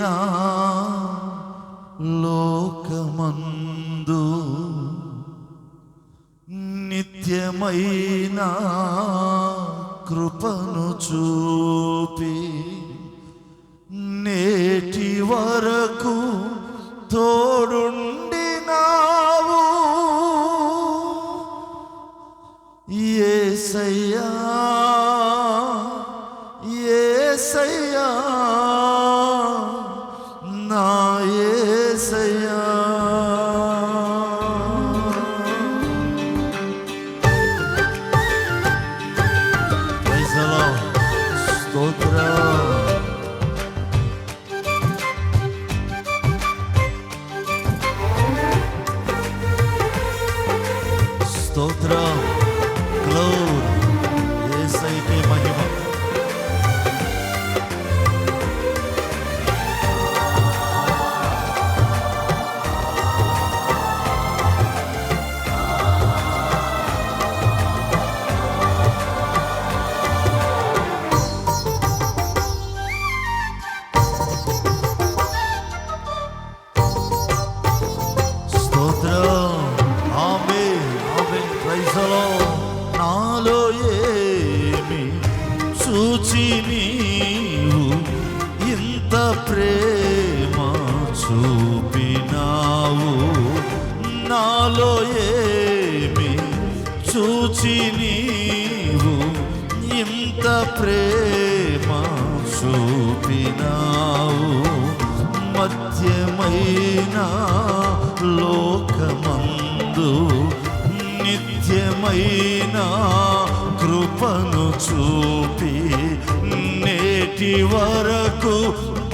నా లోకమందు నిత్యమైన కృపను చూపి నేటి వరకు తోడుండినావు ఏసయ్యా ఏసయ్యా. నా ఏసయ్యా Praise the Lord. స్తోత్రం నాలో ఏమి చూచి నీవు ఇంత ప్రేమ చూపినావు? మధ్యమైన లోకమందు నిత్యమైన కృపను చూపి నేటి వరకు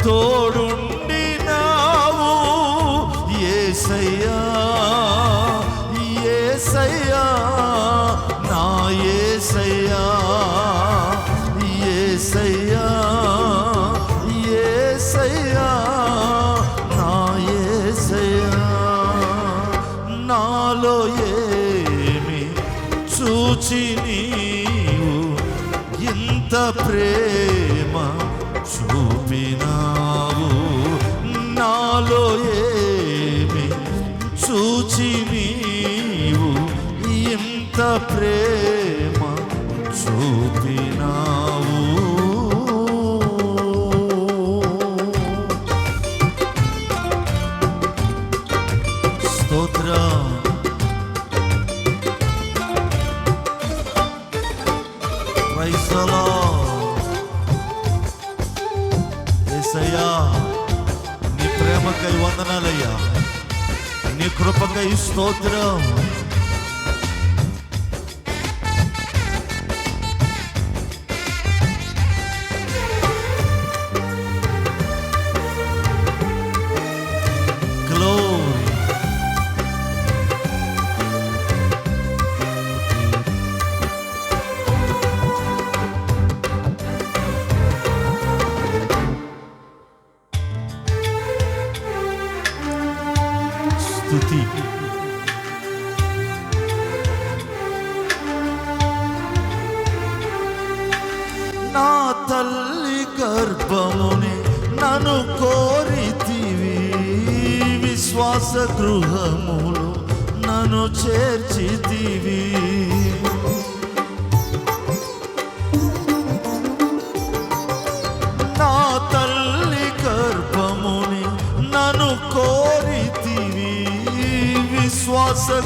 తోడుండు నాలో ఏమి చూచి నీవు ఇంత ప్రేమ చూపినావు? నాలో ఏమి చూచి నీవు ఇంత ప్రేమ స్తుతి నా తల్లి గర్భముని నన్ను కోరితివి. విశ్వాస గృహములు నన్ను చేర్చితివి. విశ్వాస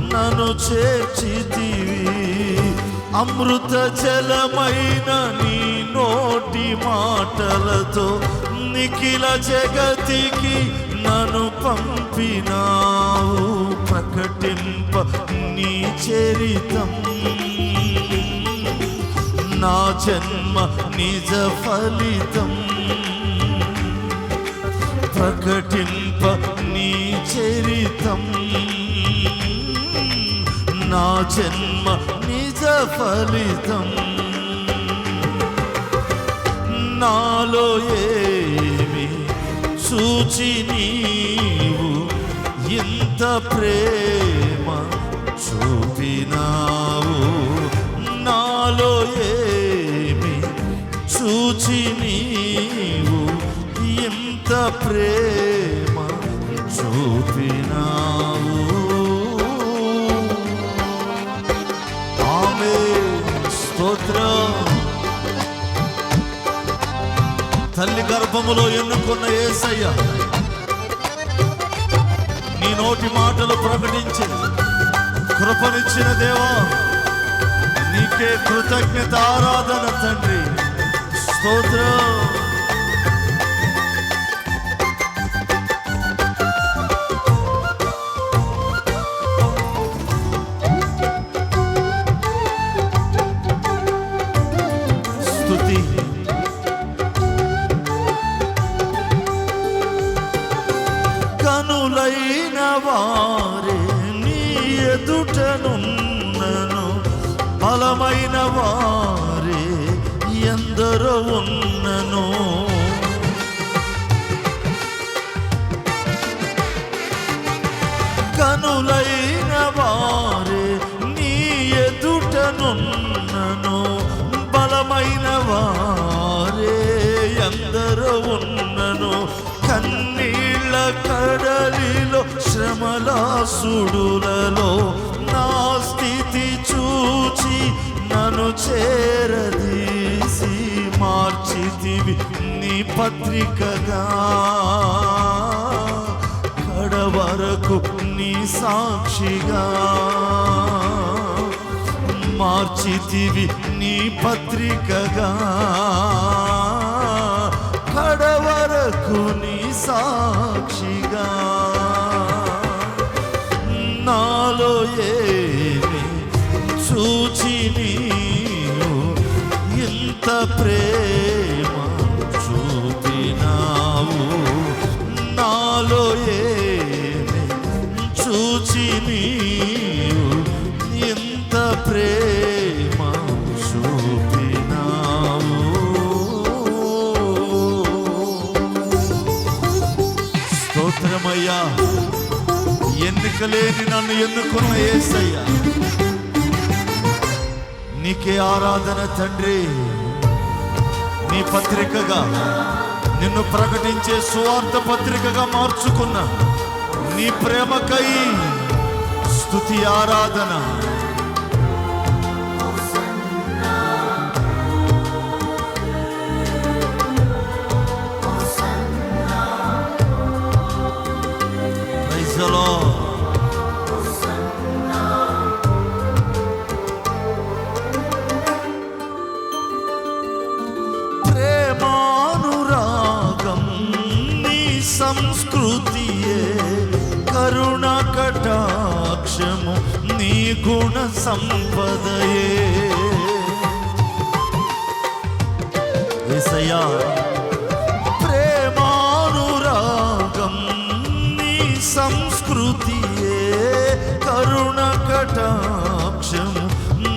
నన్ను చేర్చితివి. అమృత జలమైన నీ నోటి మాటలతో నిఖిల జగతికి నన్ను పంపినావు. ప్రకటింప నీ చరితం. నా జన్మ నిజ ఫలితం. ప్రకటింప నీ చరితం. నా జన్మ నిజ ఫలితం. నాలో ఏమి సూచి నీవు ఇంత ప్రేమ చూపినావు? నాలో ఏమి సూచి నీవు ప్రేమ చూపినావు. ఆమె స్తోత్రం. తల్లి గర్భములో ఎన్నుకున్న ఏసయ్య నీ నోటి మాటలు ప్రకటించి కృపనిచ్చిన దేవా నీకే కృతజ్ఞత ఆరాధన తండ్రి. స్తోత్రం. కనులైన వారే నీ ఎదుటనున్నను. బలమైన వారే ఎందరో ఉన్నను. కనులైన వారే నీ ఎదుటనున్నను. బలమైన వారే ఎందరో ఉన్న శ్రమల సుడులలో నా స్థితి చూచి నన్ను చేరదీసి మార్చితివి నీ పత్రికగా. కడవరకు నీ సాక్షిగా. మార్చితివి నీ పత్రికగా. కడవరకు నీ సాక్షిగా. నాలో ఏమి? చూచి నీవు ఇంత ప్రేమ లేని నన్ను ఎన్నుకున్న ఏసయ్యా? నీకే ఆరాధన తండ్రి. నీ పత్రికగా నిన్ను ప్రకటించే సువార్త పత్రికగా మార్చుకున్న. నీ ప్రేమకై స్తుతి ఆరాధన. Praise the Lord. గుణ సంపదయే ఏసయ్యా ప్రేమానురాగం నీ సంస్కృతియే. కరుణ కటాక్షం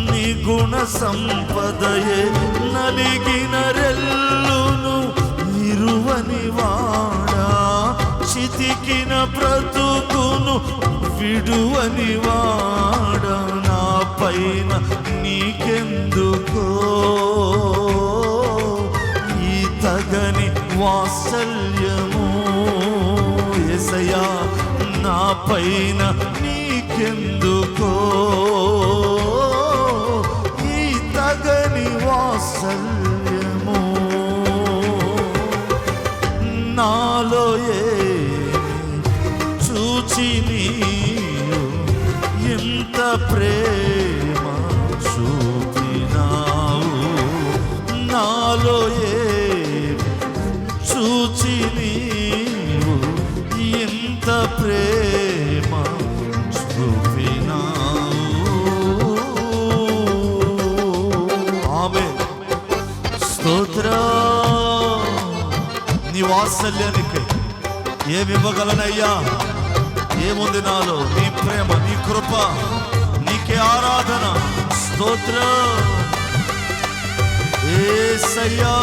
నీ గుణ సంపదయే నలిగిన రెల్లును ఇరువని వాడా చితికిన బ్రతుకును విడువని వాడ నా పైన నీకెందుకో? ఈ తగని వాత్సల్యము ఎసయా నా పైన నీకెందుకో? ఈ తగని వాత్సల్యం ప్రేమ చూపినావు ఆమె స్తోత్ర. నీ వాత్సల్యానికి ఏమి ఇవ్వగలనయ్యా? ఏముంది నాలో? నీ ప్రేమ నీ కృప నీకే ఆరాధన స్తోత్ర. ఏసయ్యా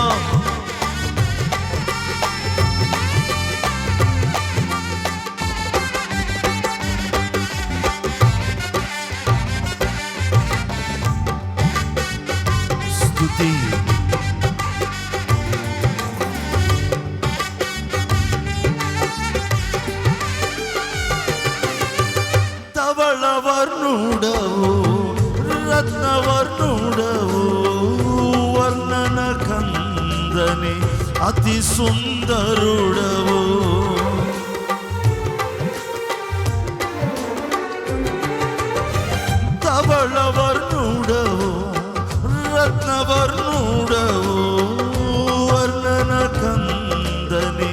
రత్నవర్ణుడవు రత్నవర్ణుడవు వర్ణన కందని అతి సుందరుడవు. ధవళవర్ణుడవు రత్నవర్ణుడవు వర్ణన కందని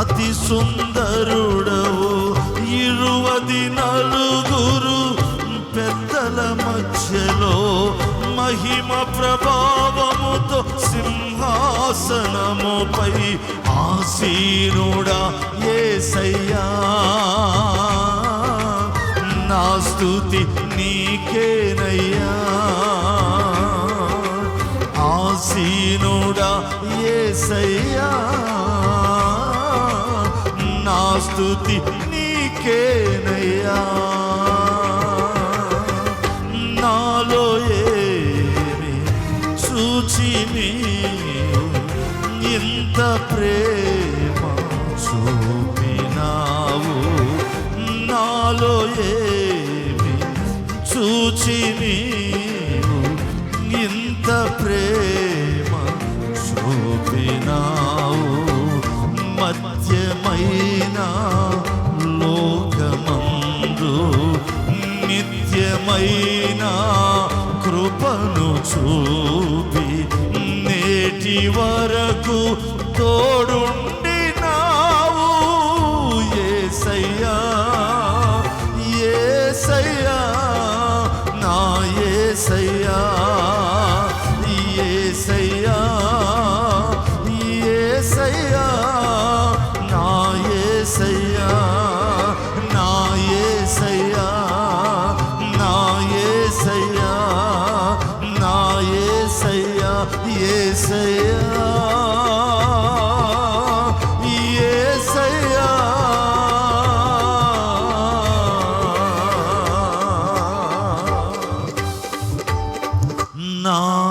అతి సుందరుడవు. ఇరువది నలుగురు మహిమ ప్రభావముతో సింహాసనముపై ఆసీనుడా ఏసయ్యా. నా స్థుతి నీకేనయ్యా. ఆసీనుడా ఏసయ్యా. నా స్థుతి నీకేనయ్యా. ప్రేమ చూపినావు. నాలో ఏమి చూచి నీవు? ఇంత ప్రేమ చూపినావు. మధ్యమైన లోకమందు నిత్యమైన కృపను చూపి నేటి వరకు தோடு